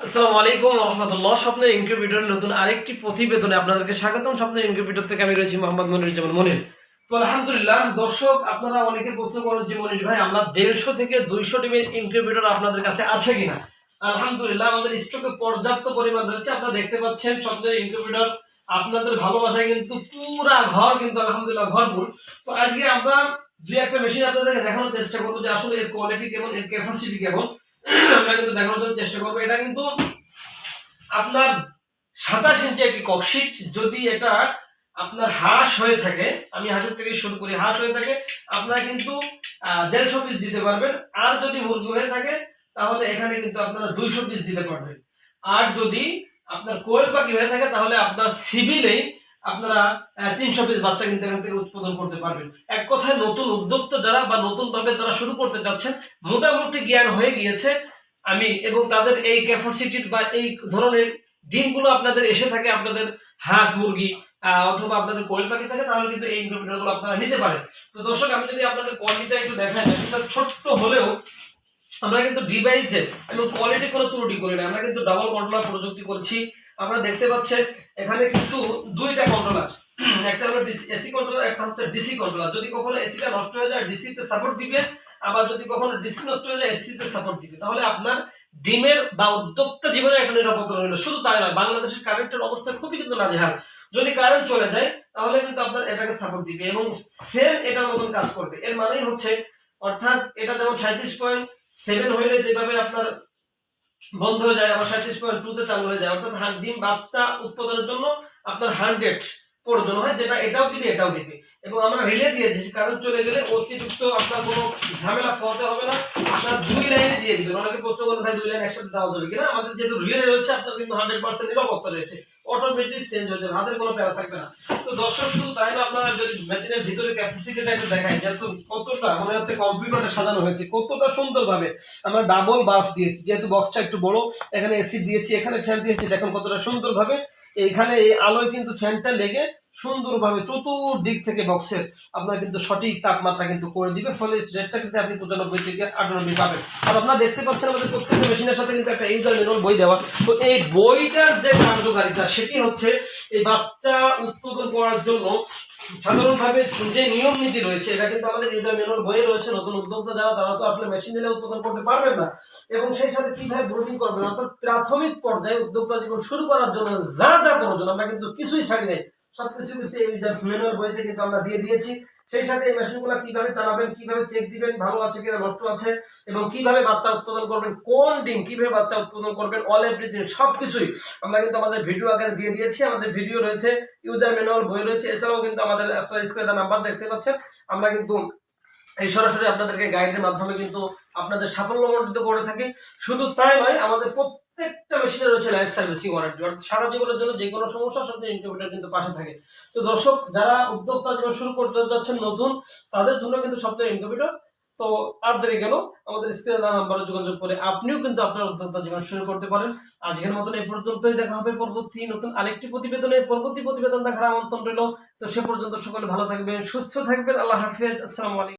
আসসালামু আলাইকুম রহমতুল্লাহ। স্বপ্নের ইনকিউবেটর নতুন আরেকটি প্রতিবেদনে আপনাদেরকে স্বাগতম। স্বপ্নের ইনকিউবেটর থেকে আমি রয়েছি মোহাম্মদ মনির জামান মনির। তো আলহামদুলিল্লাহ, দর্শক, আপনারা অনেকে প্রশ্ন করেন যে, মনির ভাই, আমরা দেড়শো থেকে দুইশো টিমের ইনকিউবেটর আপনাদের কাছে আছে কিনা? আলহামদুলিল্লাহ, আমাদের স্টকে পর্যাপ্ত পরিমাণ রয়েছে। আপনারা দেখতে পাচ্ছেন, স্বপ্নের ইনকিউবেটর আপনাদের ভালোবাসায় কিন্তু পুরা ঘর, কিন্তু আলহামদুলিল্লাহ ভরপুর। তো আজকে আমরা দুই একটা মেশিন আপনাদেরকে দেখানোর চেষ্টা করব যে, আসলে এর কোয়ালিটি কেমন, এর ক্যাপাসিটি কেমন। আমরা কিন্তু দেখানোর চেষ্টা করব এটা কিন্তু আপনার সাতাশ ইঞ্চি একটি ককশিট যদি এটা আপনার হাঁস হয়ে থাকে, আমি হাঁসের থেকে শুরু করি, হাঁস হয়ে থাকে, আপনারা কিন্তু দেড়শো পিস দিতে পারবেন। আর যদি মুরগি হয়ে থাকে, তাহলে এখানে কিন্তু আপনারা দুইশো পিস দিতে পারবেন। আর যদি আপনার কোয়েল পাখি হয়ে থাকে, তাহলে আপনার সিভিলেই আপনারা তিনশো পিস বাচ্চা কিন্তু এখান থেকে উৎপাদন করতে পারবেন। এক কথায়, নতুন উদ্যোক্তা যারা বা নতুন ভাবে তারা শুরু করতে চাচ্ছেন, মোটামুটি জ্ঞান হয়ে গিয়েছে আমি এবং তাদের এই ক্যাপাসিটির বা এই ধরনের ডিমগুলো আপনাদের এসে থাকে, আপনাদের হাঁস, মুরগি অথবা আপনাদের কোয়েল পাখি থাকে, তাহলে কিন্তু এই গুলো আপনারা নিতে পারেন। তো দর্শক, আমি যদি আপনাদের কোয়ালিটিটা একটু দেখাই মেশিনটা ছোট্ট হলেও আমরা কিন্তু ডিভাইসের এবং কোয়ালিটি কোনো ত্রুটি করি না, আমরা কিন্তু ডাবল কন্ট্রোলার প্রযুক্তি করছি। আমরা দেখতে পাচ্ছেন, এখানে কিন্তু দুইটা কন্ট্রোলার একটা হলো এসি কন্ট্রোলার একটা হচ্ছে ডিসি কন্ট্রোলার যদি কখনো এসিটা নষ্ট হয়ে যায় ডিসি তে সাপোর্ট দিবে, আবার যদি কখনো ডিসি নষ্ট হয়ে যায় এসি তে সাপোর্ট দিবে। তাহলে আপনার ডিমের বা উদ্যোক্তা জীবনে একটা নিরাপত্তা রইল। শুধু তাই নয়, বাংলাদেশের কারেন্টের অবস্থা খুবই কিন্তু নাজেহাল। যদি কারেন্ট চলে যায়, তাহলে কিন্তু আপনার এটাকে সাপোর্ট দিবে এবং সেম এটার মতন কাজ করবে। এর মানেই হচ্ছে, অর্থাৎ এটা যেমন সাঁত্রিশ পয়েন্ট সেভেন হইলে যেভাবে আপনার বন্ধ হয়ে যায়, আবার সাঁত্রিশ পয়েন্ট টু তে চালু হয়ে যায়। অর্থাৎ ডিম বাচ্চা উৎপাদনের জন্য আপনার হান্ড্রেড প্রয়োজন হয়, যেটা এটাও দিবে এটাও দিবে। এবং আমরা রিলে দিয়েছি কারণ চলে গেলে অতিরিক্ত আপনার কোনো ঝামেলা ফতে হবে না। আপনার দুই লাইনে দিয়ে দিবেন। অনেকে প্রশ্ন করেন ভাই দুই লাইন একসাথে দেওয়া যাবে কিনা? আমাদের যেহেতু রিলে রয়েছে, আপনার কিন্তু হান্ড্রেড পার্সেন্ট নিরাপত্তা রয়েছে। অটোমেটিক চেঞ্জ হয়ে যাবে, হাতের কোনো প্যারা থাকবে না। তো দর্শক, শুধু তাই না, আপনারা যদি মেশিনের ভিতরে ক্যাপাসিটিটা একটু দেখায় যেহেতু কতটা মনে হচ্ছে কম্পিউটারটা সাজানো হয়েছে, কতটা সুন্দরভাবে আমরা ডাবল বাফ দিয়ে, যেহেতু বক্সটা একটু বড়, এখানে এসি দিয়েছি, এখানে ফ্যান দিয়েছি, দেখুন কতটা সুন্দরভাবে। এখানে এই আলোয় কিন্তু ফ্যানটা লেগে সুন্দরভাবে চতুর্দিক থেকে বক্সের আপনার কিন্তু সঠিক তাপমাত্রা কিন্তু করে দিবে, ফলে রেটটা কিন্তু আপনি পঁচানব্বই থেকে আটানব্বই পাবেন। আর আপনারা দেখতে পাচ্ছেন আমাদের প্রত্যেকটা মেশিনের সাথে কিন্তু একটা ইউজার ম্যানুয়াল বই দেওয়া। তো এই বইটার যে কার্যকারিতা, সেটি হচ্ছে এই বাচ্চা উৎপাদন করার জন্য সাধারণভাবে যে নিয়ম নীতি রয়েছে, এটা কিন্তু আমাদের ইউজার ম্যানুয়াল বইয়ে রয়েছে। নতুন উদ্যোক্তা যারা, তারা তো আসলে মেশিন দিলে উৎপাদন করতে পারবেন না। এবং সেই সাথে কীভাবে ব্রুডিং করবেন? অর্থাৎ প্রাথমিক পর্যায়ে উদ্যোক্তা জীবন শুরু করার জন্য যা যা প্রয়োজন, আমরা কিন্তু কিছুই ছাড়ি নাই সবকিছু কিন্তু এই ম্যানুয়াল বইতে আমরা দিয়ে দিয়েছি। সেই সাথে এই মেশিনগুলো কীভাবে চালাবেন, কীভাবে চেক দিবেন, ভালো আছে কিনা, নষ্ট আছে, এবং কীভাবে বাচ্চা উৎপাদন করবেন, কোন ডিম কীভাবে বাচ্চা উৎপাদন করবেন অল এভরিথিং সবকিছুই আমরা কিন্তু আমাদের ভিডিও আকারে দিয়ে দিয়েছি। আমাদের ভিডিও রয়েছে ইউজার ম্যানুয়াল বই রয়েছে, এছাড়াও কিন্তু আমাদের স্ক্রিনে নাম্বার দেখতে পাচ্ছেন। আমরা কিন্তু এই সরাসরি আপনাদেরকে গাইডের মাধ্যমে কিন্তু আপনাদের সাফল্যমণ্ডিত করে থাকি। শুধু তাই নয়, আমাদের প্রত্যেকটা মেশিনে রয়েছে লাইফ ওয়ারেন্টি অর্থাৎ সারা জীবনের জন্য যে কোনো সমস্যার সাথে কিন্তু পাশে থাকে। তো দর্শক, যারা উদ্যোক্তা জীবন শুরু করতে যাচ্ছেন নতুন, তাদের জন্য কিন্তু তো আর দেরি গেল আমাদের স্ক্রিনে দেওয়া নাম্বারে যোগাযোগ করে আপনিও কিন্তু আপনার উদ্যোক্তা জীবন শুরু করতে পারেন। আজকের মতন এই পর্যন্তই, দেখা হবে পরবর্তী নতুন আরেকটি প্রতিবেদনে। পরবর্তী প্রতিবেদন দেখার আমন্ত্রণ রইল। তো সে পর্যন্ত সকলে ভালো থাকবেন, সুস্থ থাকবেন। আল্লাহ হাফিজ। আসসালামু আলাইকুম।